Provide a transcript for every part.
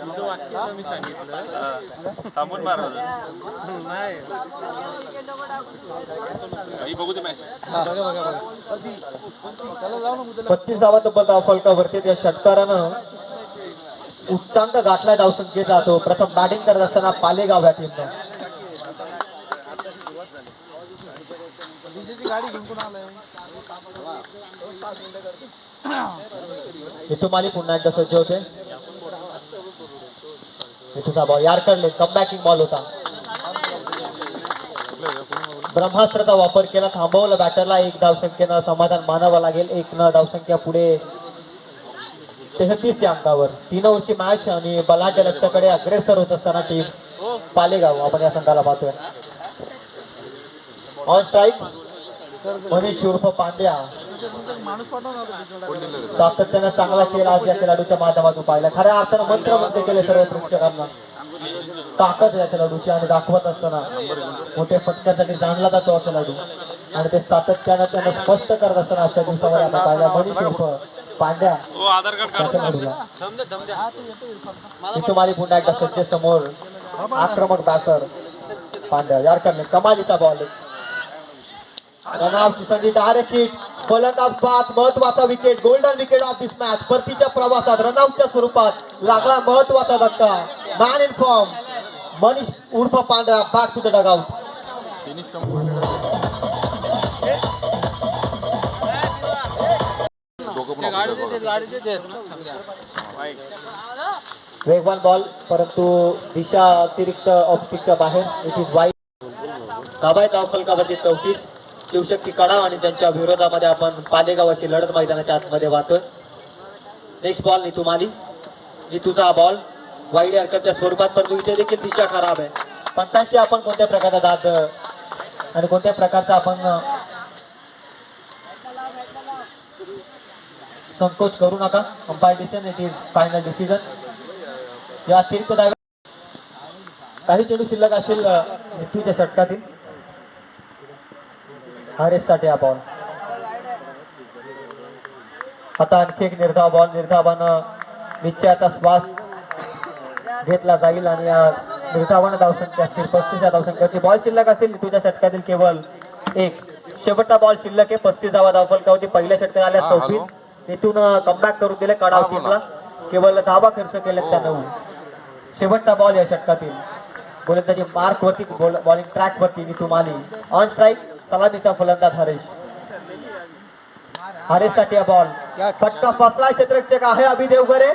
तुमचं वाक्य मी सांगितलं थांबून मार नाही बघू दे मॅच पस्तीस धावा तब्बल धाव फलकावरती त्या षटकारानं उच्चांक गाठलाय धावसंख्येचा जातो प्रथम बॅटिंग करत असताना पालेगाव या टीमनं इथून माली पुन्हा एकदा सज्ज होते. इथूचा बॉल यार कडले कमबॅकिंग बॉल होता. ब्रह्मास्त्राचा वापर केला थांबवलं बॅटरला एक धावसंख्येनं समाधान मानावं लागेल. एक न धावसंख्या पुढे तेहतीस या अंकावर. तीन ओव्हरची मॅच आणि बलाढ्य लक्ष्याकडे अग्रेसर होत असताना टीम पालेगाव आपण या संघाला पाहतोय. ऑन स्ट्राईक मनीष उर्फ पांड्या. सातत्यानं चांगला खेळ आज या खेळाडूच्या माध्यमातून पाहिला. खऱ्या अर्थानं मंत्रमुग्ध केले सर्व प्रेक्षकांना. ताकद या खेळाडूची आणि दाखवत असताना मोठे फटक्यासाठी जाणला जातो हा खेळाडू. आणि ते सातत्यानं त्यानं स्पष्ट करत असताना आजच्या दिवसावर आता पाहिला मनीष उर्फ पांड्या. हो पुन्हा एकदा सज्ज समोर आक्रमक बॅटर पांड्या. यार कमालीचा बॉल संधी डायरेक्ट हिट फलंदाज बाद महत्त्वाचा wicket golden wicket of this match परतीच्या प्रवासात रनआउटच्या स्वरूपात लागला महत्त्वाचा धक्का. मॅन इन फॉर्म मनीष उर्फ पांढरा बॅक टू द डगआउट वेगवान बॉल परंतु दिशा अतिरिक्त ऑप्टिकच्या बाहेर. इट इज वाईट काबाय धाव फलकावरती चौतीस. शिवशक्ती कडाव आणि त्यांच्या विरोधामध्ये आपण पालेगाव अशी लढत मैदानाच्या आतमध्ये वाहतोय. Next ball Nitu Mali. नितूचा हा बॉल वाईड हरकतच्या स्वरूपात पण इथे देखील दिशा खराब आहे. पंतांशी आपण कोणत्या प्रकारचा दाद आणि कोणत्या प्रकारचा आपण संकोच करू नका. Umpire decision it is final decision या अतिरिक्त काही चेंडू शिल्लक असेल अ, मृत्यूच्या षटकातील. हरेशसाठी हा बॉल आता आणखी एक निर्धाव बॉल निर्धावानं निश्चयाचा श्वास घेतला जाईल आणि या निर्धावानं धावसंख्या असतील पस्तीस या धावसंख्याची बॉल शिल्लक असेल तुझ्या षटकातील केवळ एक. शेवटचा बॉल शिल्लक आहे पस्तीस धावा धावफलकावरती पहिल्या षटकात आल्या चौतीस इथून कमबॅक करून दिले कडाव टीमला केवळ धावा खर्च केले त्या नऊ शेवटचा बॉल या षटकातील. गोलंदाजी मार्क वरती बॉलिंग ट्रॅक वरती नितू आली. ऑन स्ट्राईक सलामीचा फलंदाज हरेश हरेशसाठी बॉल फटका फसला क्षेत्ररक्षक. आहे अभि देवगरे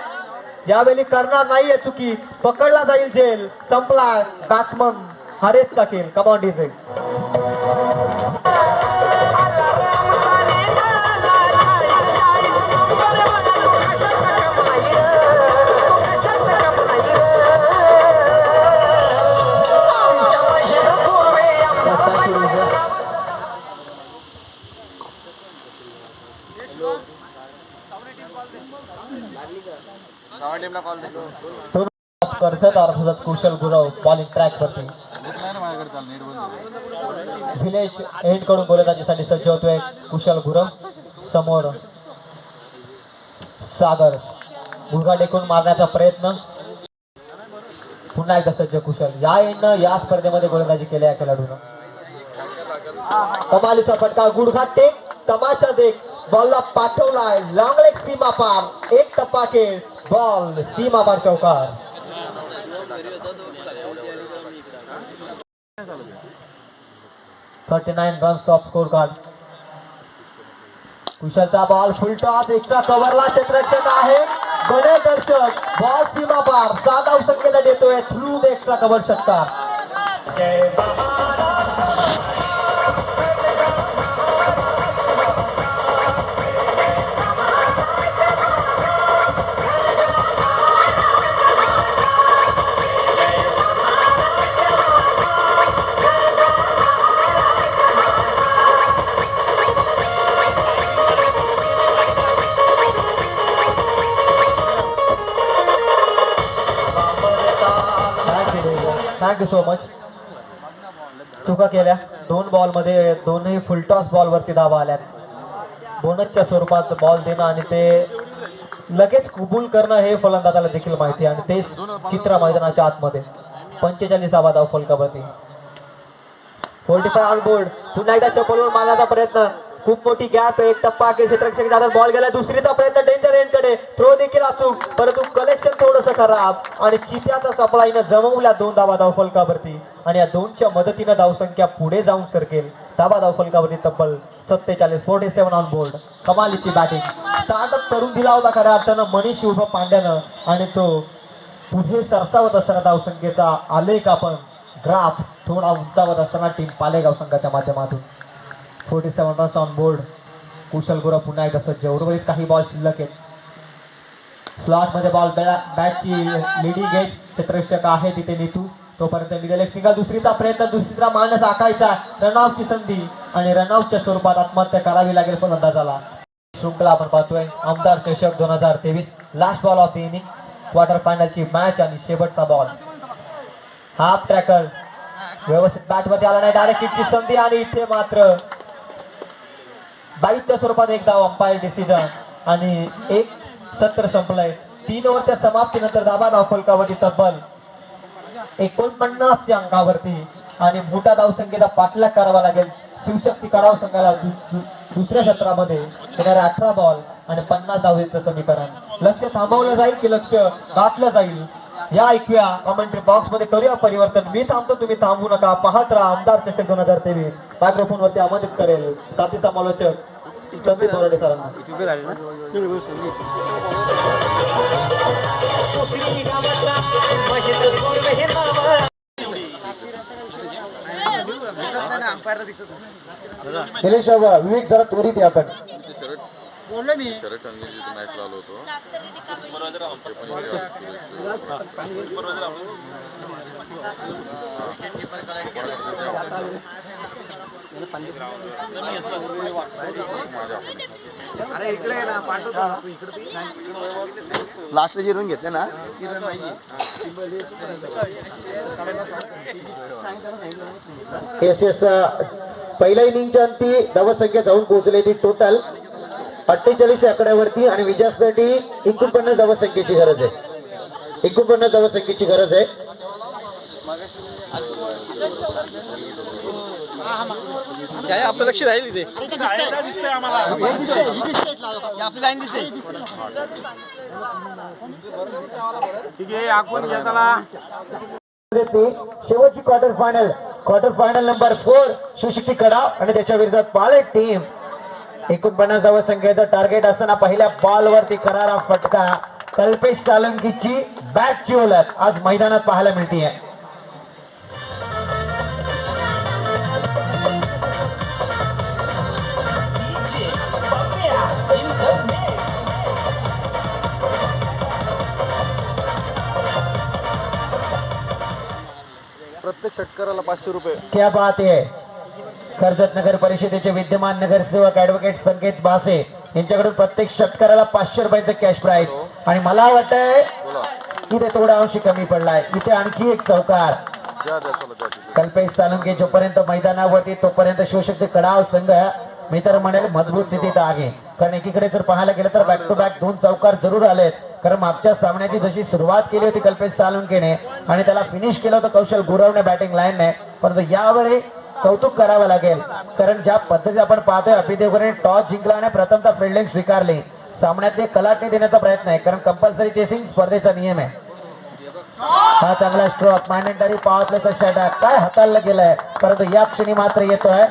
यावेळी करणार नाहीये चुकी पकडला जाईल झेल संपला बॅट्समन हरेशचा खेळ. कमांड डिझेल कर्जत अर्थात कुशल गुरव बॉलिंग ट्रॅक वरती. विलेज एंडकडून गोलंदाजीसाठी सज्ज होतोय कुशल गुरव. समोर सागर गुरगा टेकून मारण्याचा प्रयत्न. पुन्हा एकदा सज्ज कुशल. या एंडनं या स्पर्धेमध्ये गोलंदाजी केल्या या खेळाडूनं. कमालीचा फटका गुडघा टेक तमाशा देख. बॉलला पाठवलाय. लॉंग लेग सीमा पार. एक टप्पा खेळ. बॉल सीमा पार चौकार thirty nine runs of score card कुशलचा ball full एकटा एक्स्ट्रा कव्हरला क्षेत्ररक्षक आहे. बने दर्शक बॉल सीमा पार सात आवश्यकता देतोय थ्रू एक्स्ट्रा कव्हर शकता थँक्यू सो मच चुका केल्या. दोन बॉलमध्ये दोनही फुलटॉस बॉलवरती धावा आल्यात. बोनसच्या स्वरूपात बॉल देणं आणि ते लगेच कबूल करणं हे फलंदाजाला देखील माहिती आहे. आणि तेच चित्र मैदानाच्या आतमध्ये. पंचेचाळीस पंचेचाळीसावा धाव फलकावरती. फोर्टी फाय ऑन बोर्ड पुन्हा एकदा चपलवर मारण्याचा प्रयत्न. खूप मोठी गॅप आहे. एक टप्पा अखेर जातात. बॉल गेला. दुसरीचा प्रयत्न डेंजर एंडकडे थ्रो देखील अचूक. परंतु कलेक्शन थोडंसं खराब. आणि चित्याचा सप्लाईनं जमवल्या दोन धावा धाव फलकावरती आणि या दोनच्या मदतीनं धावसंख्या पुढे जाऊन सरकेल. धावा धाव फलकावरती तब्बल सत्तेचाळीस. फोर्टी सेव्हन ऑन बोर्ड कमालीची बॅटिंग स्टार्टअप करून दिला होता खऱ्या अर्थानं. मनीष उभं पांड्यानं. आणि तो पुढे सरसावत असताना धावसंख्येचा आलेख आपण ग्राफ थोडा उंचावत असताना टीम पालेगाव संघाच्या माध्यमातून. Forty seven runs on board Kushal Gurav पुन्हा एकदा सज्ज. उर्वरित काही बॉल शिल्लक आहेत. स्लॉटमध्ये बॉल बॅटची लिडिंग एज क्षेत्ररक्षक आहे तिथे नीतू. तोपर्यंत मिडल एक सिंगल दुसरीचा प्रयत्न दुसरीचा मानस आखायचा. रनआउटची संधी आणि रनआउटच्या स्वरूपात आत्महत्या करावी लागेल पण अंदाजाला. शृंखला आपण पाहतोय. आमदार चषक दोन हजार तेवीस. Last ball of the inning quarter फायनलची match आणि शेवटचा बॉल हाफ ट्रॅकर व्यवस्थित बॅटमध्ये आला नाही. डायरेक्ट हिटची संधी आणि इथे मात्र बाईकच्या स्वरूपात एक धाव अंपायर डिसिजन आणि एक सत्र संपलंय. तीन ओव्हरच्या समाप्तीनंतर दाबा धाव फलकावरती तब्बल एकोणपन्नासच्या अंकावरती आणि मोठा धावसंख्येचा पाठलाग करावा लागेल. शिवशक्ती कडाव संघाला दुसऱ्या सत्रामध्ये येणारे अठरा बॉल आणि पन्नास धावेचं समीकरण. लक्ष थांबवलं जाईल की लक्ष गाठलं जाईल? या ऐकूया कॉमेंट्री बॉक्समध्ये. करूया परिवर्तन. मी थांबतो तुम्ही थांबू नका. पाहत राहा आमदार चषक दोन हजार तेवीस. मायक्रोफोन वरती आमंत्रित करेल साथी समालोचक संदीप बोराडे सरांना. निलेश विवेक जरा त्वरित या आपण शर्ट आणि मॅच लावलो होतो. लास्टला जिरून घेतले ना? एस एस पहिल्या इनिंगच्या अंती धावसंख्या जाऊन पोहोचली ती टोटल अठ्ठेचाळीस आकड्यावरती आणि विजयासाठी एकोणपन्नास धावसंख्येची गरज आहे. एकोणपन्नास धावसंख्येची गरज आहे. काय आपलं लक्ष राहील इथे. आपली लाईन दिसते. ठीक आहे आपण घेताना ते शेवटची quarter final quarter final number four सुशिक्ती कडाव आणि त्याच्या विरोधात पालेट टीम एकोणपन्नास धाव संख्येचं टार्गेट असताना पहिल्या बॉल वरती करारा फटका. कल्पेश सालंकीची बॅटची ओलट आज मैदानात पाहायला मिळते प्रत्येक षटकाराला पाचशे रुपये. क्या बात आहे कर्जत नगर परिषदेचे विद्यमान नगरसेवक ऍडव्होकेट संकेत बासे यांच्याकडून प्रत्येक षटकाराला पाचशे रुपयाचं कॅश प्राईज आणि मला वाटतंय इथे थोडा अंशी कमी पडलाय. इथे आणखी एक चौकार. कल्पेश सालुंके जोपर्यंत मैदानावरती तोपर्यंत शिवशक्ती कडाव संघ मी तर म्हणेल मजबूत स्थितीत आहे. कारण एकीकडे जर पाहायला गेलं तर बॅक टू बॅक दोन चौकार जरूर आलेत. कारण मागच्या सामन्याची जशी सुरुवात केली होती कल्पेश सालुंकेने आणि त्याला फिनिश केलं होतं कौशल गुरवणे बॅटिंग लाईनने परंतु यावेळी कौतुक करावं लागेल. कारण ज्या पद्धती आपण पाहतोय अभिदेवकरने टॉस जिंकला आणि प्रथमतः फिल्डिंग स्वीकारली. सामन्यात कलाटणी देण्याचा प्रयत्न आहे कारण कंपल्सरी चेसिंग स्पर्धेचा नियम आहे. हा चांगला स्ट्रोक मॅनेटरी पावतले प्लेचा षटक काय हाताळलं गेलंय? परंतु या क्षणी मात्र येतोय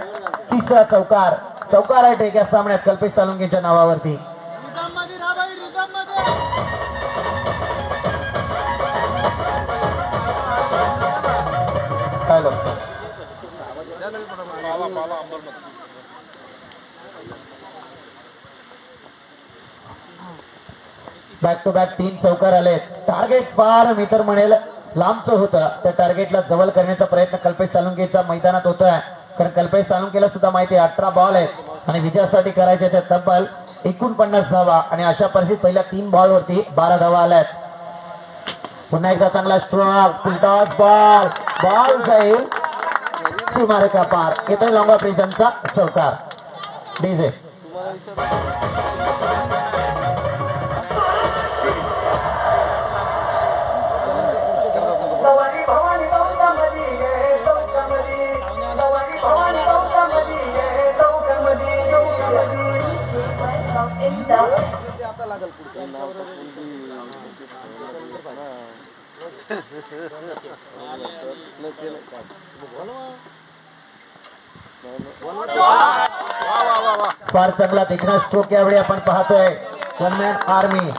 तिसरा चौकार. चौकार आहे टेक या सामन्यात कल्पेश सालुंगेच्या नावावरती. हॅलो बॅक टू बॅक तीन चौकार आले. टार्गेट फार मी तर म्हणेल लांबचं होतं. त्या टार्गेटला जवळ करण्याचा प्रयत्न कल्पेश सालुंकेचा मैदानात होतोय. कारण कल्पेश सालुंकेला सुद्धा माहिती आहे अठरा बॉल आहेत. आणि विजयासाठी करायचे ते तब्बल एकोणपन्नास धावा. आणि अशा परिस्थितीत पहिल्या तीन बॉल वरती बारा धावा आल्यात. पुन्हा एकदा चांगला स्ट्रोक फुलटॉस बॉल बॉल जाईल. सीमारेखा पार. येतोय लॉंगा प्रिझनचा चौकार. डीजे. सवारी फार चांगला देखना स्ट्रोक यावेळी आपण पाहतोय. वनमॅन आर्मी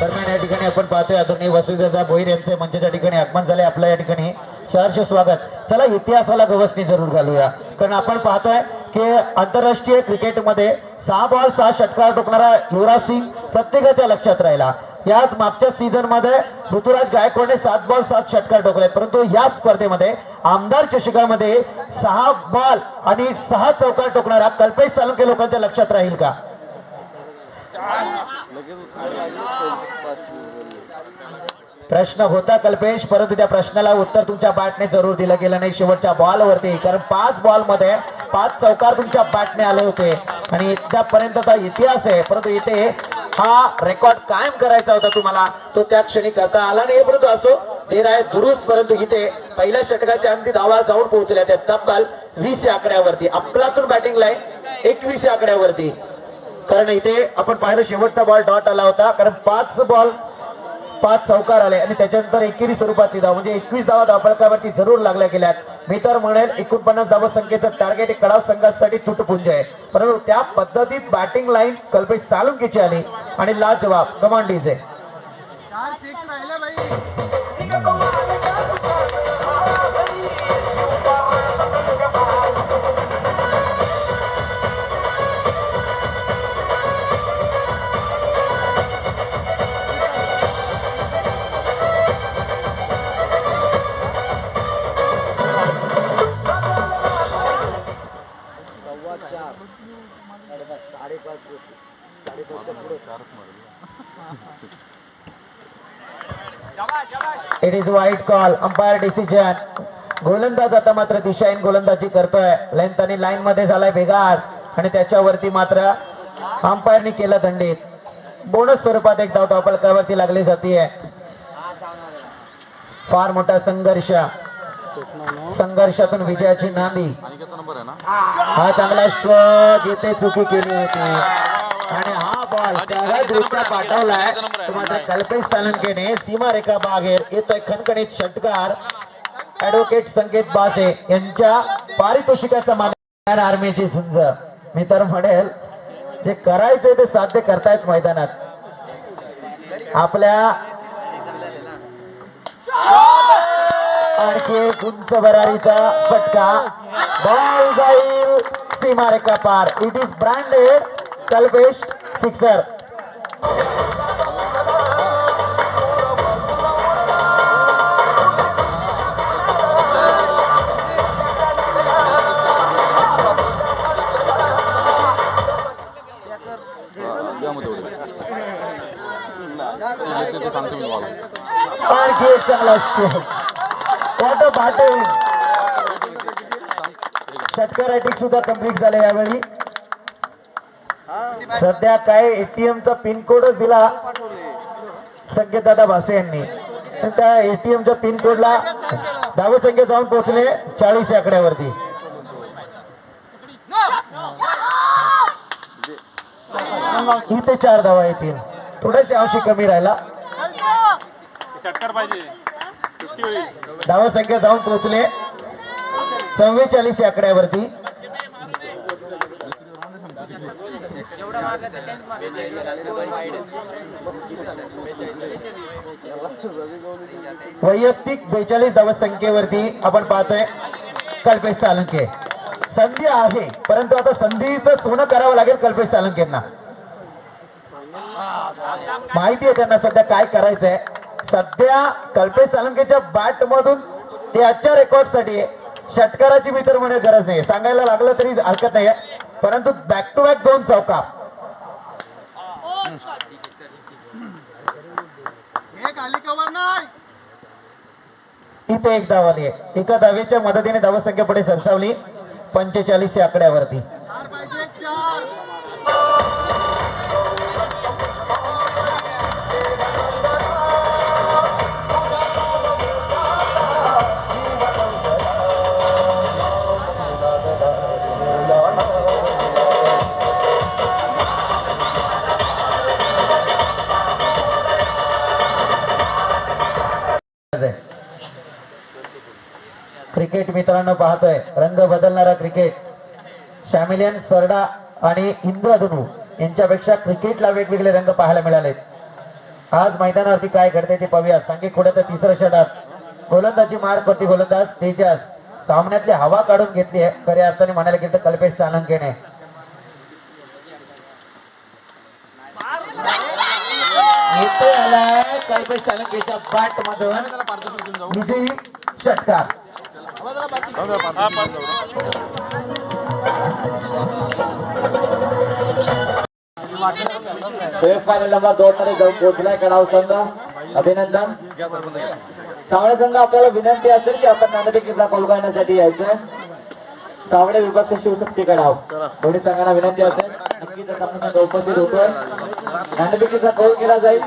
दरम्यान या ठिकाणी आपण पाहतोय आदरणीय वसुदेवदा भोईर यांचे म्हणजे मंचाच्या ठिकाणी आगमन झाले आपल्या या ठिकाणी सहर्ष स्वागत. चला इतिहासाला गवसणी जरूर घालूया. कारण आपण पाहतोय की आंतरराष्ट्रीय क्रिकेटमध्ये सहा बॉल सहा षटकार टोकणारा युवराज सिंग प्रत्येकाच्या लक्षात राहिला. याच मागच्या सीझनमध्ये ऋतुराज गायकवाडने सात बॉल सात षटकार टोकले परंतु या स्पर्धेमध्ये आमदार चषकामध्ये सहा बॉल आणि सहा चौकार टोकणारा कल्पेश सालुंके लोकांच्या लक्षात राहील का? प्रश्न होता कल्पेश परंतु त्या प्रश्नाला उत्तर तुमच्या बॅटने जरूर दिलं गेलं नाही शेवटच्या बॉलवरती. कारण पाच बॉलमध्ये पाच चौकार तुमच्या बॅटने आले होते. आणि इथपर्यंतचा इतिहास आहे परंतु इथे हा रेकॉर्ड कायम करायचा होता तुम्हाला. तो त्या क्षणी करता आला नाही परंतु असो ते आहे दुरुस्त परंतु इथे पहिल्या षटकाच्या अंतिम धावा जाऊन पोहोचल्या त्या तब्बल वीस या आकड्यावरती. अकरातून बॅटिंग लाईन एकवीस या आकड्यावरती. कारण इथे आपण पाहिलं शेवटचा बॉल डॉट आला होता. कारण पाच बॉल पाच चौकार आले आणि त्याच्यानंतर एकेरी स्वरूपात धाव म्हणजे एकवीस धावा धावपळकावरती जरूर लागल्या गेल्यात. मी तर म्हणेल एकोणपन्नास धावा संख्येचं टार्गेट एक कडाव संघासाठी तुटपुंज आहे. परंतु त्या पद्धतीत बॅटिंग लाईन कल्पेश सालुंकीची आली आणि लाजवाब कमांडीचे. It is wide call umpire decision गोलंदाज आता मात्र दिशाहीन गोलंदाजी करतोय. लेंथ आणि लाईन मध्ये झालाय भेगाड आणि त्याच्यावरती मात्र अंपायरनी केलं दंडित. बोनस स्वरूपात एक धाव धावपलकावरती लागली जाते फार मोठा संघर्ष. संघर्षातून विजयाची नांदी. हा चांगला स्ट्रोक इथे चुकी केली होती. आणि हा बॉल दृष्ट्या पाठवलाय. तो मात्र कल्पेश सालंकेने सीमारेखा बागेर येतोय खणखणीत षटकार. ऍडव्होकेट संकेत बासे यांच्या पारितोषिकाचा मान आर्मीची झुंज. मी तर म्हणेल जे करायचंय ते साध्य करतायत मैदानात. आपल्या आणखी एक उंच भरारीचा फटका. बॉल जाईल. सीमारेखा पार. It is branded Kalpesh sixer आणखी एक चांगला असतो स्ट्रोक वॉट बॅटिंग षटकार अटॅक सुद्धा कंप्लीट झाले यावेळी. सध्या काय एटीएम चा पिन कोडच दिला संकेत दादा भासे यांनी. त्या एटीएम च्या पिन कोडला धावसंख्या जाऊन पोहोचले चाळीस आकड्यावरती. इथे चार धावा येतील. थोड्याशा अंशी कमी राहिला. पाहिजे. सुट्टी धावा संख्या जाऊन पोहोचले. चव्वेचाळीस या आकड्यावरती. वैयक्तिक बेचाळीस धावसंख्येवरती आपण पाहतोय कल्पेश सालंके संधी आहे परंतु आता संधीचं सोनं करावं लागेल कल्पेश सालंकेंना माहिती आहे त्यांना सध्या काय करायचंय. सध्या कल्पेश सालंकेच्या बॅट मधून त्याच्या रेकॉर्डसाठी षटकाराची मी तर म्हणे गरज नाही. सांगायला लागलं तरी हरकत नाही परंतु बॅक टू बॅक दोन चौका. इथे एक धावाली आहे. एका धावेच्या मदतीने धावसंख्या पुढे सरसावली. पंचेचाळीस या आकड्यावरती. क्रिकेट मित्रांनो पाहतोय. रंग बदलणारा क्रिकेट शॅमिलियन सरडा आणि इंद्रधनु यांच्यापेक्षा क्रिकेटला वेगवेगळे रंग पाहायला मिळाले आज मैदानावरती काय घडते ते पाहूया. सांगे पुढे तर तिसरं षटक. गोलंदाजी मार्क करते गोलंदाज तेजस. सामन्यातली हवा काढून घेतली आहे. खऱ्या अर्थाने म्हणायला गेलं तर कल्पेश सालंकेने. येतोय बॅट मधून विजयी षटकार. सेमीफायनल नंबर दोन मध्ये जाऊन पोहोचलाय कडाव संघ. अभिनंदन. सावळे संघ आपल्याला विनंती असेल की आपण नाणेफेकीचा कौल करण्यासाठी यायचं सावळे विभाग शिवशक्ती कडाव. दोन्ही संघांना विनंती असेल. नक्कीच आपण संघ उपस्थित होतोय. नाणेफेकीचा कौल केला जाईल.